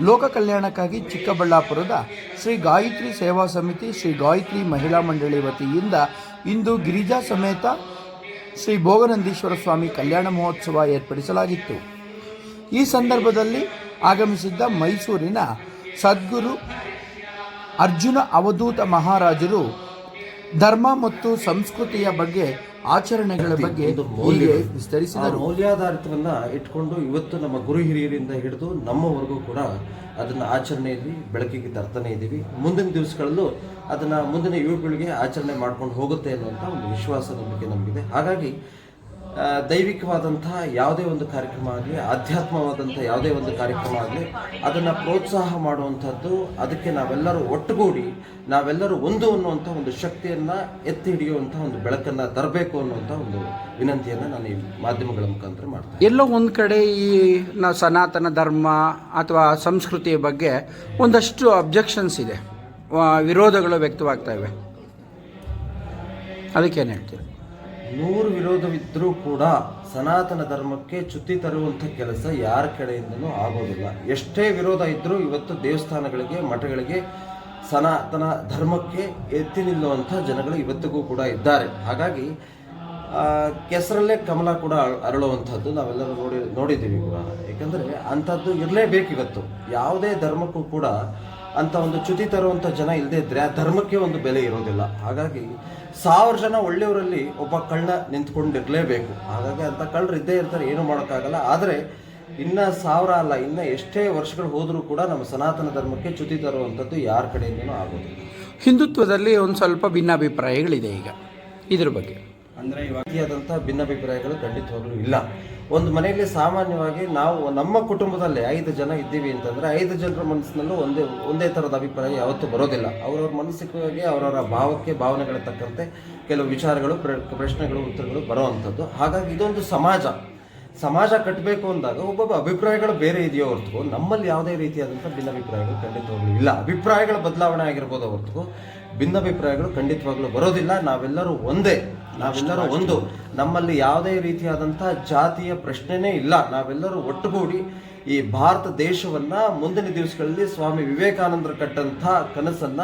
ಲೋಕ ಕಲ್ಯಾಣಕ್ಕಾಗಿ ಚಿಕ್ಕಬಳ್ಳಾಪುರದ ಶ್ರೀ ಗಾಯತ್ರಿ ಸೇವಾ ಸಮಿತಿ, ಶ್ರೀ ಗಾಯತ್ರಿ ಮಹಿಳಾ ಮಂಡಳಿ ವತಿಯಿಂದ ಇಂದು ಗಿರಿಜಾ ಸಮೇತ ಶ್ರೀ ಭೋಗನಂದೀಶ್ವರ ಸ್ವಾಮಿ ಕಲ್ಯಾಣ ಮಹೋತ್ಸವ ಏರ್ಪಡಿಸಲಾಗಿತ್ತು. ಈ ಸಂದರ್ಭದಲ್ಲಿ ಆಗಮಿಸಿದ್ದ ಮೈಸೂರಿನ ಸದ್ಗುರು ಅರ್ಜುನ ಅವಧೂತ ಮಹಾರಾಜರು ಧರ್ಮ ಮತ್ತು ಸಂಸ್ಕೃತಿಯ ಬಗ್ಗೆ ಆಚರಣೆಗಳ ಬಗ್ಗೆ ಆ ವಿಸ್ತರಿಸಿದರು. ಮೌಲ್ಯಾಧಾರಿತವನ್ನ ಇಟ್ಕೊಂಡು ಇವತ್ತು ನಮ್ಮ ಗುರು ಹಿರಿಯರಿಂದ ಹಿಡಿದು ನಮ್ಮವರೆಗೂ ಕೂಡ ಅದನ್ನ ಆಚರಣೆಯಲ್ಲಿ ಬೆಳಕಿಗೆ ತರ್ತಾನೆ ಇದ್ದೀವಿ. ಮುಂದಿನ ದಿವಸಗಳಲ್ಲೂ ಅದನ್ನ ಮುಂದಿನ ಯುವಕರಿಗೆ ಆಚರಣೆ ಮಾಡ್ಕೊಂಡು ಹೋಗುತ್ತೆ ಅನ್ನುವಂತ ಒಂದು ವಿಶ್ವಾಸ ನಂಬಿಕೆ ನಮಗಿದೆ. ಹಾಗಾಗಿ ದೈವಿಕವಾದಂತಹ ಯಾವುದೇ ಒಂದು ಕಾರ್ಯಕ್ರಮ ಆಗಲಿ ಆಧ್ಯಾತ್ಮವಾದಂಥ ಯಾವುದೇ ಒಂದು ಕಾರ್ಯಕ್ರಮ ಆಗಲಿ, ಅದನ್ನು ಪ್ರೋತ್ಸಾಹ ಮಾಡುವಂಥದ್ದು, ಅದಕ್ಕೆ ನಾವೆಲ್ಲರೂ ಒಟ್ಟುಗೂಡಿ, ನಾವೆಲ್ಲರೂ ಒಂದು ಅನ್ನುವಂಥ ಒಂದು ಶಕ್ತಿಯನ್ನು ಎತ್ತಿ ಹಿಡಿಯುವಂಥ ಒಂದು ಬೆಳಕನ್ನು ತರಬೇಕು ಅನ್ನುವಂಥ ಒಂದು ವಿನಂತಿಯನ್ನು ನಾನು ಈ ಮಾಧ್ಯಮಗಳ ಮುಖಾಂತರ ಮಾಡ್ತೇನೆ ಎಲ್ಲೋ ಒಂದು ಕಡೆ ಈ ನಾವು ಸನಾತನ ಧರ್ಮ ಅಥವಾ ಸಂಸ್ಕೃತಿಯ ಬಗ್ಗೆ ಒಂದಷ್ಟು ಅಬ್ಜೆಕ್ಷನ್ಸ್ ಇದೆ. ವಿರೋಧಗಳು ವ್ಯಕ್ತವಾಗ್ತಾ ಇವೆ. ಅದಕ್ಕೇನು ಹೇಳ್ತೀರಿ? ನೂರು ವಿರೋಧವಿದ್ದರೂ ಕೂಡ ಸನಾತನ ಧರ್ಮಕ್ಕೆ ಚ್ಯುತಿ ತರುವಂಥ ಕೆಲಸ ಯಾರ ಕಡೆಯಿಂದಲೂ ಆಗೋದಿಲ್ಲ. ಎಷ್ಟೇ ವಿರೋಧ ಇದ್ದರೂ ಇವತ್ತು ದೇವಸ್ಥಾನಗಳಿಗೆ, ಮಠಗಳಿಗೆ ಸನಾತನ ಧರ್ಮಕ್ಕೆ ಎತ್ತಿ ನಿಲ್ಲುವಂಥ ಜನಗಳು ಇವತ್ತಿಗೂ ಕೂಡ ಇದ್ದಾರೆ. ಹಾಗಾಗಿ ಕೆಸರಲ್ಲೇ ಕಮಲ ಕೂಡ ಅರ- ಅರಳುವಂಥದ್ದು ನಾವೆಲ್ಲರೂ ನೋಡಿ, ನೋಡಿದ್ದೀವಿ ಕೂಡ ಯಾಕಂದರೆ ಅಂಥದ್ದು ಇರಲೇಬೇಕು ಇವತ್ತು ಯಾವುದೇ ಧರ್ಮಕ್ಕೂ ಕೂಡ ಅಂತ ಒಂದು ಚ್ಯುತಿ ತರುವಂಥ ಜನ ಇಲ್ಲದೆ ಇದ್ದರೆ ಆ ಧರ್ಮಕ್ಕೆ ಒಂದು ಬೆಲೆ ಇರೋದಿಲ್ಲ. ಹಾಗಾಗಿ ಸಾವಿರ ಜನ ಒಳ್ಳೆಯವರಲ್ಲಿ ಒಬ್ಬ ಕಳ್ಳ ನಿಂತ್ಕೊಂಡಿರಲೇಬೇಕು. ಹಾಗಾಗಿ ಅಂಥ ಕಳ್ಳರು ಇದ್ದೇ ಇರ್ತಾರೆ, ಏನೂ ಮಾಡೋಕ್ಕಾಗಲ್ಲ. ಆದರೆ ಇನ್ನ ಸಾವಿರ ಅಲ್ಲ, ಇನ್ನ ಎಷ್ಟೇ ವರ್ಷಗಳು ಹೋದರೂ ಕೂಡ ನಮ್ಮ ಸನಾತನ ಧರ್ಮಕ್ಕೆ ಚ್ಯುತಿ ತರುವಂಥದ್ದು ಯಾರ ಕಡೆಯಿಂದನೂ ಆಗೋದಿಲ್ಲ. ಹಿಂದುತ್ವದಲ್ಲಿ ಒಂದು ಸ್ವಲ್ಪ ಭಿನ್ನಾಭಿಪ್ರಾಯಗಳಿದೆ ಈಗ, ಇದ್ರ ಬಗ್ಗೆ. ಅಂದರೆ ಭಿನ್ನ ಭಿನ್ನಾಭಿಪ್ರಾಯಗಳು ಖಂಡಿತವಾಗ್ಲೂ ಇಲ್ಲ. ಒಂದು ಮನೆಯಲ್ಲಿ ಸಾಮಾನ್ಯವಾಗಿ ನಾವು ನಮ್ಮ ಕುಟುಂಬದಲ್ಲಿ ಐದು ಜನ ಇದ್ದೀವಿ ಅಂತಂದ್ರೆ ಐದು ಜನರ ಮನಸ್ಸಿನಲ್ಲೂ ಒಂದೇ ಒಂದೇ ಥರದ ಅಭಿಪ್ರಾಯ ಯಾವತ್ತೂ ಬರೋದಿಲ್ಲ. ಅವರವ್ರ ಮನಸ್ಸಿಗೆ ಅವರವರ ಭಾವಕ್ಕೆ ಭಾವನೆಗಳ ತಕ್ಕಂತೆ ಕೆಲವು ವಿಚಾರಗಳು, ಪ್ರ- ಪ್ರಶ್ನೆಗಳು, ಉತ್ತರಗಳು ಬರುವಂಥದ್ದು. ಹಾಗಾಗಿ ಇದೊಂದು ಸಮಾಜ. ಸಮಾಜ ಕಟ್ಟಬೇಕು ಅಂದಾಗ ಒಬ್ಬೊಬ್ಬ ಅಭಿಪ್ರಾಯಗಳು ಬೇರೆ ಇದೆಯೋ ಹೊರತು ನಮ್ಮಲ್ಲಿ ಯಾವುದೇ ರೀತಿಯಾದಂಥ ಭಿನ್ನಾಭಿಪ್ರಾಯಗಳು ಖಂಡಿತವಾಗ್ಲೂ ಇಲ್ಲ. ಅಭಿಪ್ರಾಯಗಳ ಬದಲಾವಣೆ ಆಗಿರ್ಬೋದು ಹೊರತು ಭಿನ್ನಾಭಿಪ್ರಾಯಗಳು ಖಂಡಿತವಾಗ್ಲೂ ಬರೋದಿಲ್ಲ. ನಾವೆಲ್ಲರೂ ಒಂದೇ. ನಾವೆಲ್ಲರೂ ಒಂದು. ನಮ್ಮಲ್ಲಿ ಯಾವುದೇ ರೀತಿಯಾದಂಥ ಜಾತಿಯ ಪ್ರಶ್ನೆನೇ ಇಲ್ಲ. ನಾವೆಲ್ಲರೂ ಒಟ್ಟುಗೂಡಿ ಈ ಭಾರತ ದೇಶವನ್ನ ಮುಂದಿನ ದಿವಸಗಳಲ್ಲಿ ಸ್ವಾಮಿ ವಿವೇಕಾನಂದರು ಕಟ್ಟಂಥ ಕನಸನ್ನ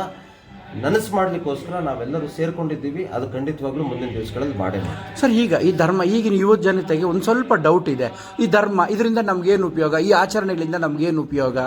ನನಸು ಮಾಡಲಿಕ್ಕೋಸ್ಕರ ನಾವೆಲ್ಲರೂ ಸೇರ್ಕೊಂಡಿದ್ದೀವಿ. ಅದು ಖಂಡಿತವಾಗ್ಲೂ ಮುಂದಿನ ದಿವಸಗಳಲ್ಲಿ ಮಾಡೇ ಮಾಡ್ತೀವಿ. ಸರ್ ಈಗ ಈ ಧರ್ಮ ಈಗಿನ ಯುವ ಜನತೆಗೆ ಒಂದು ಸ್ವಲ್ಪ ಡೌಟ್ ಇದೆ. ಈ ಧರ್ಮ ಇದರಿಂದ ನಮ್ಗೇನು ಉಪಯೋಗ? ಈ ಆಚರಣೆಗಳಿಂದ ನಮ್ಗೇನು ಉಪಯೋಗ?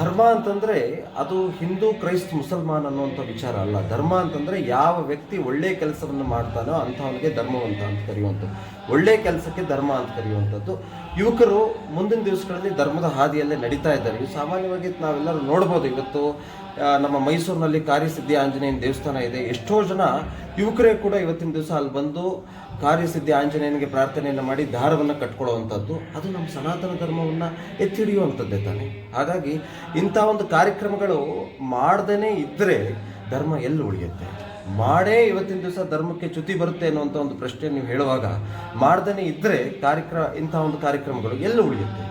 ಧರ್ಮ ಅಂತಂದ್ರೆ ಅದು ಹಿಂದೂ ಕ್ರೈಸ್ತ ಮುಸಲ್ಮಾನ್ ಅನ್ನುವಂಥ ವಿಚಾರ ಅಲ್ಲ. ಧರ್ಮ ಅಂತಂದ್ರೆ ಯಾವ ವ್ಯಕ್ತಿ ಒಳ್ಳೆ ಕೆಲಸವನ್ನು ಮಾಡ್ತಾನೋ ಅಂಥವನಿಗೆ ಧರ್ಮವಂತ ಅಂತ ಕರೆಯುವಂಥದ್ದು. ಒಳ್ಳೆ ಕೆಲಸಕ್ಕೆ ಧರ್ಮ ಅಂತ ಕರೆಯುವಂಥದ್ದು. ಯುವಕರು ಮುಂದಿನ ದಿವಸಗಳಲ್ಲಿ ಧರ್ಮದ ಹಾದಿಯಲ್ಲೇ ನಡೀತಾ ಇದ್ದಾರೆ. ಸಾಮಾನ್ಯವಾಗಿ ನಾವೆಲ್ಲರೂ ನೋಡ್ಬೋದು. ಇವತ್ತು ನಮ್ಮ ಮೈಸೂರಿನಲ್ಲಿ ಕಾರ್ಯಸಿದ್ಧಿ ಆಂಜನೇಯನ ದೇವಸ್ಥಾನ ಇದೆ. ಎಷ್ಟೋ ಜನ ಯುವಕರೇ ಕೂಡ ಇವತ್ತಿನ ದಿವಸ ಅಲ್ಲಿ ಬಂದು ಕಾರ್ಯಸಿದ್ಧಿ ಆಂಜನೇಯನಿಗೆ ಪ್ರಾರ್ಥನೆಯನ್ನು ಮಾಡಿ ದಾರವನ್ನು ಕಟ್ಕೊಳ್ಳುವಂಥದ್ದು. ಅದು ನಮ್ಮ ಸನಾತನ ಧರ್ಮವನ್ನು ಎತ್ತಿ ಹಿಡಿಯುವಂಥದ್ದೇ ತಾನೆ. ಹಾಗಾಗಿ ಇಂಥ ಒಂದು ಕಾರ್ಯಕ್ರಮಗಳು ಮಾಡ್ದೇ ಇದ್ದರೆ ಧರ್ಮ ಎಲ್ಲಿ ಉಳಿಯುತ್ತೆ? ಮಾಡೇ ಇವತ್ತಿನ ದಿವಸ ಧರ್ಮಕ್ಕೆ ಚ್ಯುತಿ ಬರುತ್ತೆ ಅನ್ನುವಂಥ ಒಂದು ಪ್ರಶ್ನೆ ನೀವು ಹೇಳುವಾಗ ಮಾಡ್ದೇ ಇದ್ದರೆ ಕಾರ್ಯಕ್ರಮ ಇಂಥ ಒಂದು ಕಾರ್ಯಕ್ರಮಗಳು ಎಲ್ಲಿ ಉಳಿಯುತ್ತೆ?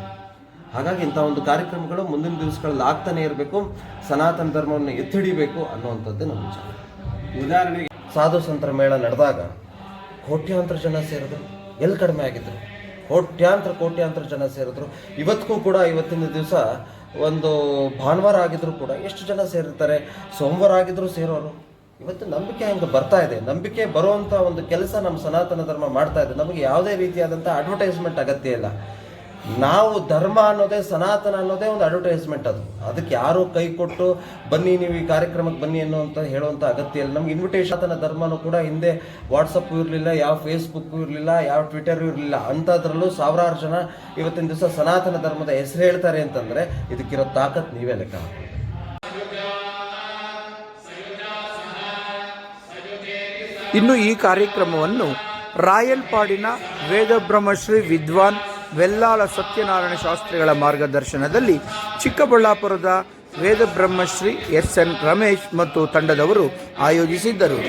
ಹಾಗಾಗಿ ಇಂಥ ಒಂದು ಕಾರ್ಯಕ್ರಮಗಳು ಮುಂದಿನ ದಿವಸಗಳಲ್ಲಿ ಆಗ್ತಾನೆ ಇರಬೇಕು. ಸನಾತನ ಧರ್ಮವನ್ನು ಎತ್ತಿಡಿಬೇಕು ಅನ್ನುವಂಥದ್ದೇ ನಮ್ಮ ವಿಚಾರ. ಉದಾಹರಣೆಗೆ ಸಾಧು ಸಂತರ ಮೇಳ ನಡೆದಾಗ ಕೋಟ್ಯಾಂತರ ಜನ ಸೇರಿದ್ರು. ಎಲ್ಲಿ ಕಡಿಮೆ ಆಗಿದ್ರು? ಕೋಟ್ಯಾಂತರ ಕೋಟ್ಯಾಂತರ ಜನ ಸೇರಿದ್ರು. ಇವತ್ತಿಗೂ ಕೂಡ ಇವತ್ತಿನ ದಿವಸ ಒಂದು ಭಾನುವಾರ ಆಗಿದ್ರು ಕೂಡ ಎಷ್ಟು ಜನ ಸೇರಿರ್ತಾರೆ? ಸೋಮವಾರ ಆಗಿದ್ರು ಸೇರೋರು. ಇವತ್ತು ನಂಬಿಕೆ ಹಂಗೆ ಬರ್ತಾ ಇದೆ. ನಂಬಿಕೆ ಬರುವಂಥ ಒಂದು ಕೆಲಸ ನಮ್ಮ ಸನಾತನ ಧರ್ಮ ಮಾಡ್ತಾ ಇದೆ. ನಮಗೆ ಯಾವುದೇ ರೀತಿಯಾದಂಥ ಅಡ್ವರ್ಟೈಸ್ಮೆಂಟ್ ಅಗತ್ಯ ಇಲ್ಲ. ನಾವು ಧರ್ಮ ಅನ್ನೋದೇ ಸನಾತನ ಅನ್ನೋದೇ ಒಂದು ಅಡ್ವರ್ಟೈಸ್ಮೆಂಟ್ ಅದು. ಅದಕ್ಕೆ ಯಾರು ಕೈ ಕೊಟ್ಟು, ಬನ್ನಿ ನೀವು ಈ ಕಾರ್ಯಕ್ರಮಕ್ಕೆ ಬನ್ನಿ ಅನ್ನೋವಂಥ ಹೇಳುವಂಥ ಅಗತ್ಯ ಇಲ್ಲ. ನಮ್ಗೆ ಇನ್ವಿಟೇಷನ್ ಧರ್ಮನೂ ಕೂಡ ಹಿಂದೆ ವಾಟ್ಸಪ್ ಇರಲಿಲ್ಲ, ಯಾವ ಫೇಸ್ಬುಕ್ ಇರಲಿಲ್ಲ, ಯಾವ ಟ್ವಿಟರ್ ಇರಲಿಲ್ಲ. ಅಂಥದ್ರಲ್ಲೂ ಸಾವಿರಾರು ಜನ ಇವತ್ತಿನ ದಿವಸ ಸನಾತನ ಧರ್ಮದ ಹೆಸರು ಹೇಳ್ತಾರೆ ಅಂತಂದರೆ ಇದಕ್ಕಿರೋ ತಾಕತ್ ನೀವೇ ಲೆಕ್ಕ ಇನ್ನು ಈ ಕಾರ್ಯಕ್ರಮವನ್ನು ರಾಯಲ್ಪಾಡಿನ ವೇದಬ್ರಹ್ಮಶ್ರೀ ವಿದ್ವಾನ್ ವೆಲ್ಲಾಳ ಸತ್ಯನಾರಾಯಣ ಶಾಸ್ತ್ರಿಗಳ ಮಾರ್ಗದರ್ಶನದಲ್ಲಿ ಚಿಕ್ಕಬಳ್ಳಾಪುರದ ವೇದಬ್ರಹ್ಮಶ್ರೀ ಎಸ್ ಎನ್ ರಮೇಶ್ ಮತ್ತು ತಂಡದವರು ಆಯೋಜಿಸಿದ್ದರು.